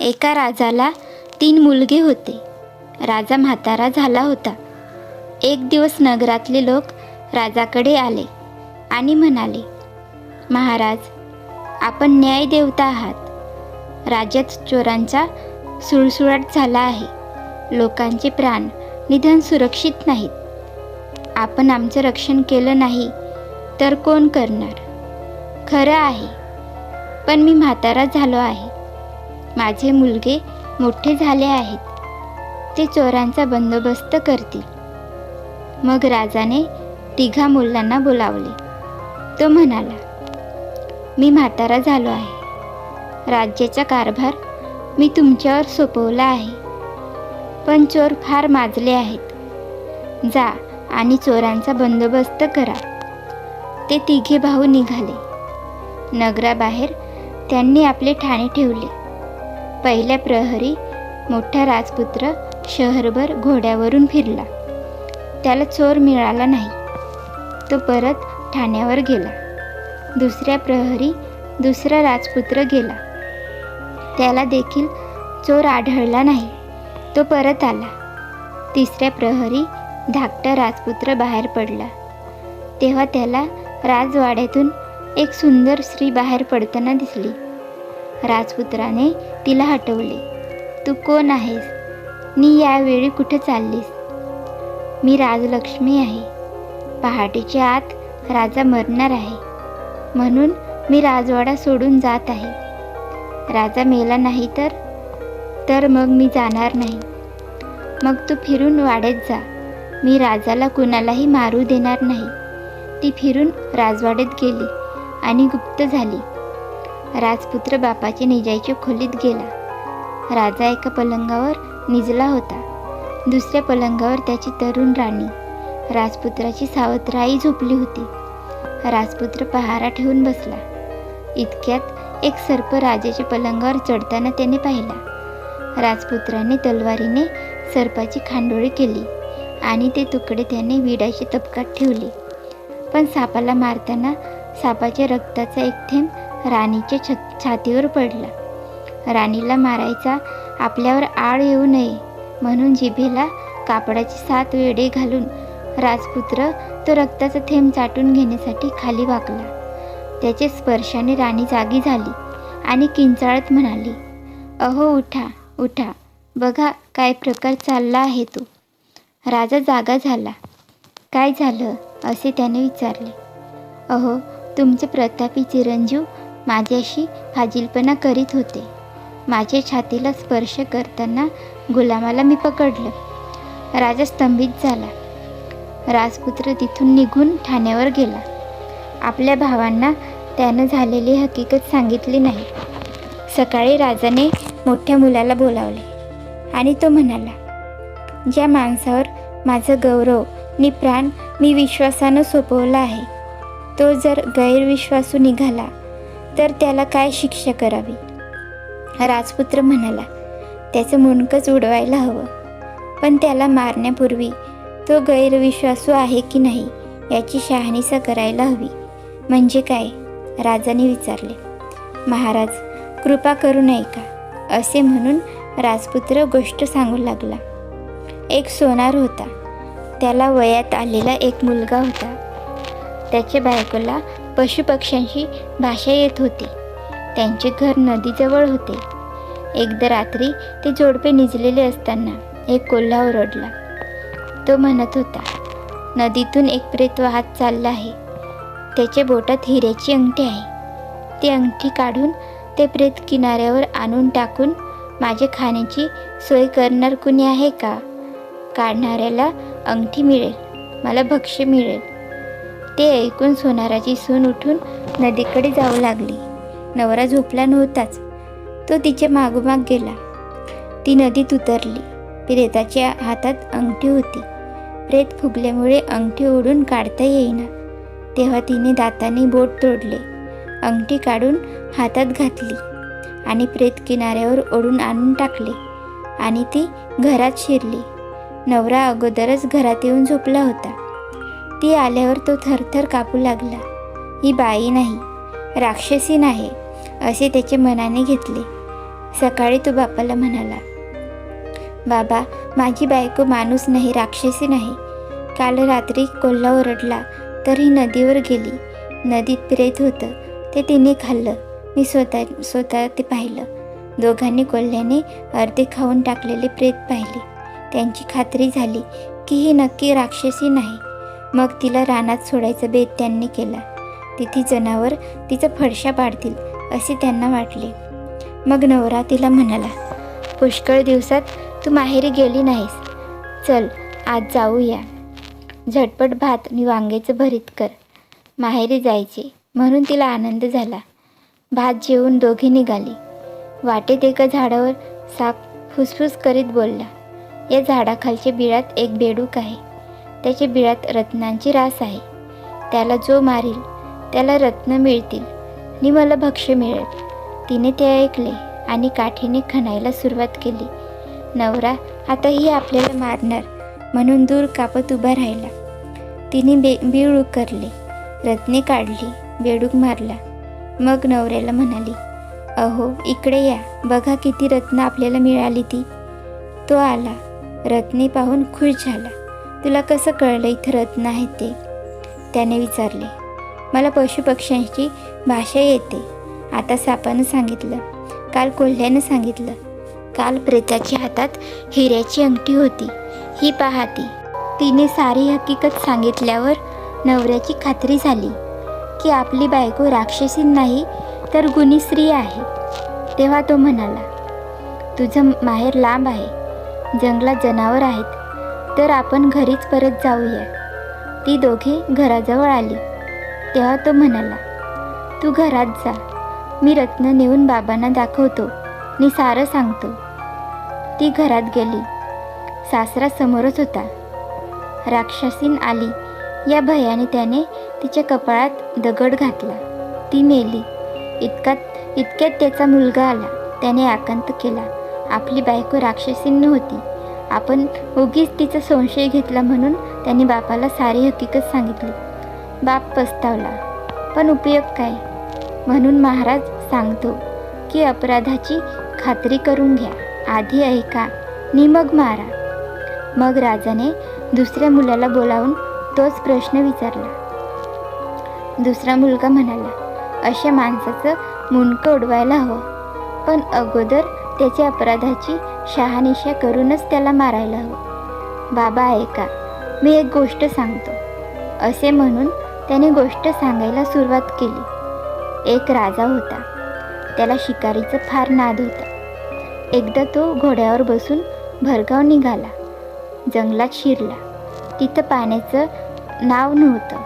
एका राजाला तीन मुलगे होते. राजा म्हातारा झाला होता. एक दिवस नगरातले लोक राजाकडे आले आणि म्हणाले महाराज आपण न्याय देवता आहात. राज्यात चोरांचा सुळसुळाट झाला आहे. लोकांचे प्राण निधन सुरक्षित नाहीत. आपण आमचं रक्षण केलं नाही तर कोण करणार? खरं आहे. पण मी म्हातारा झालो आहे. माझे मुलगे मोठे झाले आहेत. ते चोरांचा बंदोबस्त करतील. मग राजाने तिघा मुलांना बोलावले. तो म्हणाला मी म्हातारा झालो आहे. राज्याचा कारभार मी तुमच्यावर सोपवला आहे. पण चोर फार माजले आहेत. जा आणि चोरांचा बंदोबस्त करा. ते तिघे भाऊ निघाले. नगराबाहेर त्यांनी आपले ठाणे ठेवले. पहिल्या प्रहरी मोठा राजपुत्र शहरभर घोड्यावरून फिरला. त्याला चोर मिळाला नाही. तो परत ठाण्यावर गेला. दुसऱ्या प्रहरी दुसरा राजपुत्र गेला. त्याला देखील चोर आढळला नाही. तो परत आला. तिसऱ्या प्रहरी धाकटा राजपुत्र बाहेर पडला. तेव्हा त्याला राजवाड्यातून एक सुंदर स्त्री बाहेर पडताना दिसली. राजपुत्राने तिला हटवले. तू कोण आहेस? मी यावेळी कुठे चाललीस? मी राजलक्ष्मी आहे. पहाटेच्या आत राजा मरणार आहे. म्हणून मी राजवाडा सोडून जात आहे. राजा मेला नाही तर? तर मग मी जाणार नाही. मग तू फिरून वाड्यात जा. मी राजाला कुणालाही मारू देणार नाही. ती फिरून राजवाड्यात गेली आणि गुप्त झाली. राजपुत्र बापाची निजायची खोलीत गेला. राजा एका पलंगावर निजला होता. दुसऱ्या पलंगावर त्याची तरुण राणी राजपुत्राची सावत्राई झोपली होती. राजपुत्र पहारा ठेवून बसला. इतक्यात एक सर्प राजाच्या पलंगावर चढताना त्याने पाहिला. राजपुत्राने तलवारीने सर्पाची खांडोळी केली आणि ते तुकडे त्याने विडाच्या तपकात ठेवले. पण सापाला मारताना सापाच्या रक्ताचा एक थेंब राणीच्या छ छातीवर पडला. राणीला मारायचा आपल्यावर आळ येऊ नये म्हणून जिभेला कापडाची सात वेडे घालून राजपुत्र तो रक्ताचा थेंब चाटून घेण्यासाठी खाली वाकला. त्याचे स्पर्शाने राणी जागी झाली आणि किंचाळत म्हणाली अहो उठा उठा बघा काय प्रकार चालला आहे तो. राजा जागा झाला. काय झालं? असे त्याने विचारले. अहो तुमचे प्रतापी चिरंजीव माझ्याशी फाजीलपणा करीत होते. माझ्या छातीला स्पर्श करताना गुलामाला मी पकडलं. राजा स्तंभित झाला. राजपुत्र तिथून निघून ठाण्यावर गेला. आपल्या भावांना त्यानं झालेली हकीकत सांगितली नाही. सकाळी राजाने मोठ्या मुलाला बोलावले आणि तो म्हणाला ज्या माणसावर माझं गौरव नि प्राण मी विश्वासानं सोपवला आहे तो जर गैरविश्वासू निघाला तर त्याला काय शिक्षा करावी? राजपुत्र म्हणाला त्याचं मुंडकंच उडवायला हवं. पण त्याला मारण्यापूर्वी तो गैरविश्वासू आहे की नाही याची शहानिसा करायला हवी. म्हणजे काय? राजाने विचारले. महाराज कृपा करू नये का? असे म्हणून राजपुत्र गोष्ट सांगू लागला. एक सोनार होता. त्याला वयात आलेला एक मुलगा होता. त्याच्या बायकोला पशुपक्ष्यांशी भाषा येत होती. त्यांचे घर नदीजवळ होते. एकदा रात्री ते जोडपे निजलेले असताना एक कोल्हा ओरडला. तो म्हणत होता नदीतून एक प्रेत वाहत चालला आहे. त्याच्या बोटात हिऱ्याची अंगठी आहे. ती अंगठी काढून ते प्रेत किनाऱ्यावर आणून टाकून माझ्या खाण्याची सोय करणार कुणी आहे का? काढणाऱ्याला अंगठी मिळेल. मला भक्ष्य मिळेल. ते ऐकून सोनाराची सून उठून नदीकडे जाऊ लागली. नवरा झोपला नव्हताच. तो तिच्या मागोमाग गेला. ती नदीत उतरली. प्रेताच्या हातात अंगठी होती. प्रेत फुगल्यामुळे अंगठी ओढून काढता येईना. तेव्हा तिने दाताने बोट तोडले. अंगठी काढून हातात घातली आणि प्रेत किनाऱ्यावर ओढून आणून टाकले आणि ती घरात शिरली. नवरा अगोदरच घरात येऊन झोपला होता. ती आल्यावर तो थरथर कापू लागला. ही बाई नाही राक्षसी नाही असे त्याचे मनाने घेतले. सकाळी तो बापाला म्हणाला बाबा माझी बायको माणूस नाही राक्षसी नाही. काल रात्री कोल्हा ओरडला तर ही नदीवर गेली. नदीत प्रेत होतं ते तिने खाल्लं. मी स्वतः स्वतः ते पाहिलं. दोघांनी कोल्ह्याने अर्धे खाऊन टाकलेले प्रेत पाहिले. त्यांची खात्री झाली की ही नक्की राक्षसी नाही. मग तिला रानात सोडायचा बेत त्यांनी केला. तिथे जनावर तिचं फडशा पाडतील असे त्यांना वाटले. मग नवरा तिला म्हणाला पुष्कळ दिवसात तू माहेरी गेली नाहीस. चल आज जाऊया. झटपट भात आणि वांग्याचं भरीत कर. माहेरी जायचे. म्हणून तिला आनंद झाला. भात जेवून दोघे निघाली. वाटेत एका झाडावर साप फुसफुस करीत बोलला या झाडाखालच्या बिळात एक बेडूक आहे. त्याच्या बिळात रत्नांची रास आहे. त्याला जो मारील त्याला रत्न मिळतील. आणि मला भक्ष्य मिळेल. तिने ते ऐकले आणि काठीने खणायला सुरुवात केली. नवरा आताही आपल्याला मारणार म्हणून दूर कापत उभा राहिला. तिने बे बीळ उकरले रत्ने काढली बेडूक मारला. मग नवऱ्याला म्हणाली अहो इकडे या. बघा किती रत्न आपल्याला मिळाली ती. तो आला. रत्ने पाहून खुश झाला. तुला कसं कळलं इथं रत्न आहे ते? त्याने विचारले. मला पशुपक्ष्यांची भाषा येते. आता सापानं सांगितलं. काल कोल्ह्यानं सांगितलं. काल प्रेताच्या हातात हिऱ्याची अंगठी होती. ही पाहती. तिने सारी हकीकत सांगितल्यावर नवऱ्याची खात्री झाली की आपली बायको राक्षसी नाही तर गुणी स्त्री आहे. तेव्हा तो म्हणाला तुझं माहेर लांब आहे. जंगलात जनावर आहेत. तर आपण घरीच परत जाऊया. ती दोघे घराजवळ आली. तेव्हा तो म्हणाला तू घरात जा. मी रत्न नेऊन बाबांना दाखवतो. आणि सारं सांगतो. ती घरात गेली. सासरा समोरच होता. राक्षसीन आली. या भयाने त्याने तिच्या कपाळात दगड घातला. ती मेली. इतकात इतक्यात त्याचा मुलगा आला. त्याने आकांत केला. आपली बायको राक्षसीन नव्हती. आपण उगीच तिचा संशय घेतला म्हणून त्यांनी बापाला सारी हकीकत सांगितली. बाप पस्तावला पण उपयोग काय? म्हणून महाराज सांगतो की अपराधाची खात्री करून घ्या. आधी ऐका नि मग मारा. मग राजाने दुसऱ्या मुलाला बोलावून तोच प्रश्न विचारला. दुसरा मुलगा म्हणाला अशा माणसाचं मुंडकं उडवायला हवं. पण अगोदर त्याच्या अपराधाची शहानिशा करूनच त्याला मारायला हवं. बाबा ऐका मी एक गोष्ट सांगतो. असे म्हणून त्याने गोष्ट सांगायला सुरुवात केली. एक राजा होता. त्याला शिकारीचं फार नाद होता. एकदा तो घोड्यावर बसून भरगाव निघाला. जंगलात शिरला. तिथं पाण्याचं नाव नव्हतं.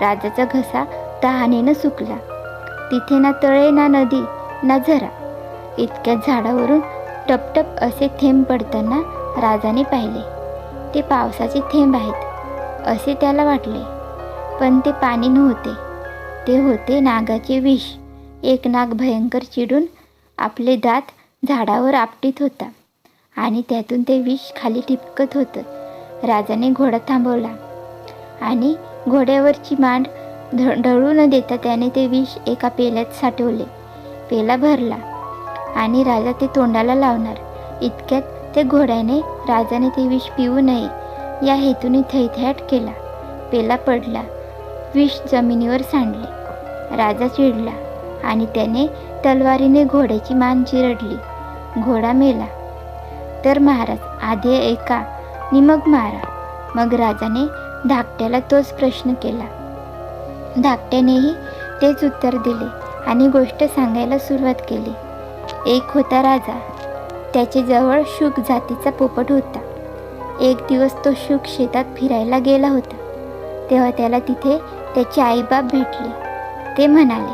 राजाचा घसा तहानेनं सुकला. तिथे ना तळे ना नदी ना झरा. इतक्या झाडावरून टपटप असे थेंब पडताना राजाने पाहिले. ते पावसाचे थेंब आहेत असे त्याला वाटले. पण ते पाणी नव्हते. ते होते नागाचे विष. एक नाग भयंकर चिडून आपले दात झाडावर आपटीत होता आणि त्यातून ते विष खाली टिपकत होतं. राजाने घोडा थांबवला आणि घोड्यावरची मांड ढ ढळू न देता त्याने ते विष एका पेल्यात साठवले. पेला भरला. आणि राजा ते तोंडाला लावणार. इतक्यात ते घोड्याने राजाने ते विष पिऊ नये या हेतूने थैथ्याट केला. पेला पडला विष जमिनीवर सांडले. राजा चिडला आणि त्याने तलवारीने घोड्याची मान चिरडली. घोडा मेला. तर महाराज आधी एका नि मग मारा. मग राजाने धाकट्याला तोच प्रश्न केला. धाकट्यानेही तेच उत्तर दिले आणि गोष्ट सांगायला सुरुवात केली. एक होता राजा. त्याचे जवळ शुक जातीचा पोपट होता. एक दिवस तो शुक शेतात फिरायला गेला होता. तेव्हा त्याला तिथे त्याचे आईबाप भेटले. ते म्हणाले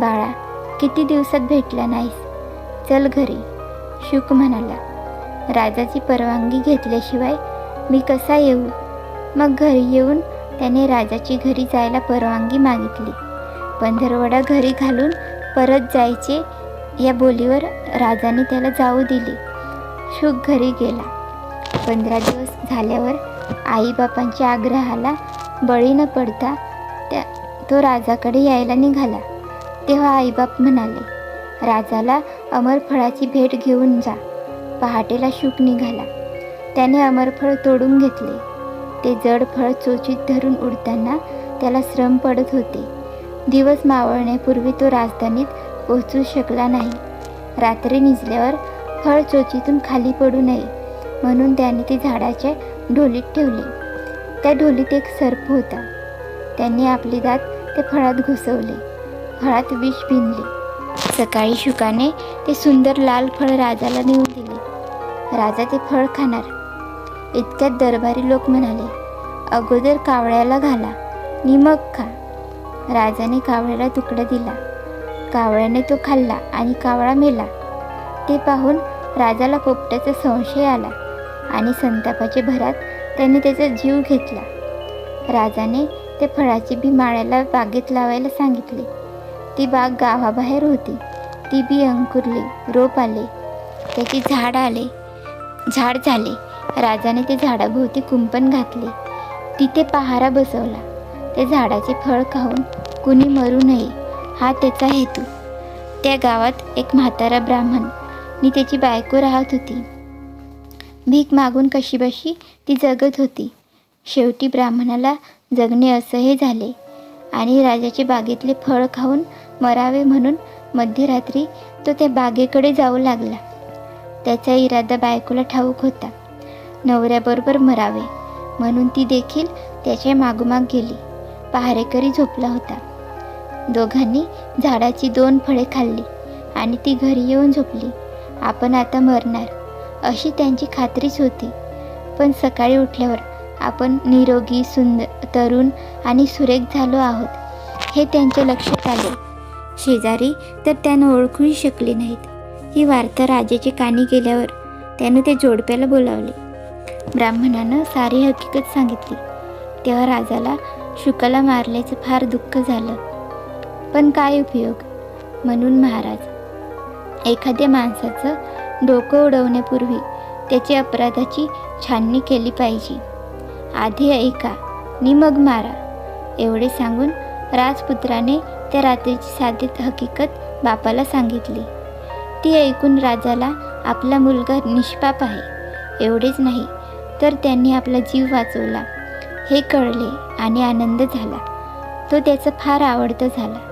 बाळा किती दिवसात भेटला नाहीस? चल घरी. शुक म्हणाला राजाची परवानगी घेतल्याशिवाय मी कसा येऊ? मग घरी येऊन त्याने राजाची घरी जायला परवानगी मागितली. पंधरवडा घरी घालून परत जायचे या बोलीवर राजाने त्याला जाऊ दिली. शुक घरी गेला. पंधरा दिवस झाल्यावर आईबापांच्या आग्रहाला बळी न पडता त्या तो राजाकडे यायला निघाला. तेव्हा आईबाप म्हणाले राजाला अमरफळाची भेट घेऊन जा. पहाटेला शुक निघाला. त्याने अमरफळ तोडून घेतले. ते जड फळ चोचीत धरून उडताना त्याला श्रम पडत होते. दिवस मावळण्यापूर्वी तो राजधानीत पोहोचू शकला नाही. रात्री निजल्यावर फळ चोचीतून खाली पडू नये म्हणून त्याने ते झाडाच्या ढोलीत ठेवले. त्या ढोलीत एक सर्प होता. त्यांनी आपली दात त्या फळात घुसवले. फळात विष भिनले. सकाळी शुकाने ते सुंदर लाल फळ राजाला नेऊन दिले. राजा ते फळ खाणार. इतक्यात दरबारी लोक म्हणाले अगोदर कावळ्याला घाला नि मग खा. राजाने कावळ्याला तुकडा दिला. कावळ्याने तो खाल्ला आणि कावळा मेला. ते पाहून राजाला पोपट्याचा संशय आला आणि संतापाच्या भरात त्याने त्याचा जीव घेतला. राजाने ते फळाची बी माळ्याला बागेत लावायला सांगितले. ती बाग गावाबाहेर होती. ती बी अंकुरली रोप आले. त्याची झाड आले. झाड झाले. राजाने ते झाडाभोवती कुंपण घातले. तिथे पहारा बसवला. ते झाडाचे फळ खाऊन कुणी मरू नये. हा त्याचा हेतू. त्या गावात एक म्हातारा ब्राह्मण. मी त्याची बायको राहत होती. भीक मागून कशीबशी ती जगत होती. शेवटी ब्राह्मणाला जगणे असह्य झाले. आणि राजाचे बागेतले फळ खाऊन मरावे म्हणून मध्यरात्री तो त्या बागेकडे जाऊ लागला. त्याचा इरादा बायकोला ठाऊक होता. नवऱ्याबरोबर मरावे. म्हणून ती देखील त्याच्या मागोमाग गेली. पहारेकरी झोपला होता. दोघांनी झाडाची दोन फळे खाल्ली आणि ती घरी येऊन झोपली. आपण आता मरणार अशी त्यांची खात्रीच होती. पण सकाळी उठल्यावर आपण निरोगी सुंदर तरुण आणि सुरेख झालो आहोत हे त्यांच्या लक्षात आले. शेजारी तर त्यानं ओळखूही शकले नाहीत. ही वार्ता राजाचे कानी गेल्यावर त्यानं त्या जोडप्याला बोलावले. ब्राह्मणानं सारी हकीकत सांगितली. तेव्हा राजाला शुकाला मारल्याचं फार दुःख झालं. पण काय उपयोग? म्हणून महाराज एखाद्या माणसाचं डोकं उडवण्यापूर्वी त्याची अपराधाची छाननी केली पाहिजे. आधी ऐका नि मग मारा. एवढे सांगून राजपुत्राने त्या रात्रीची साधी हकीकत बापाला सांगितली. ती ऐकून राजाला आपला मुलगा निष्पाप आहे. एवढेच नाही तर त्यांनी आपला जीव वाचवला. हे कळले आणि आनंद झाला. तो त्याचा फार आवडता झाला.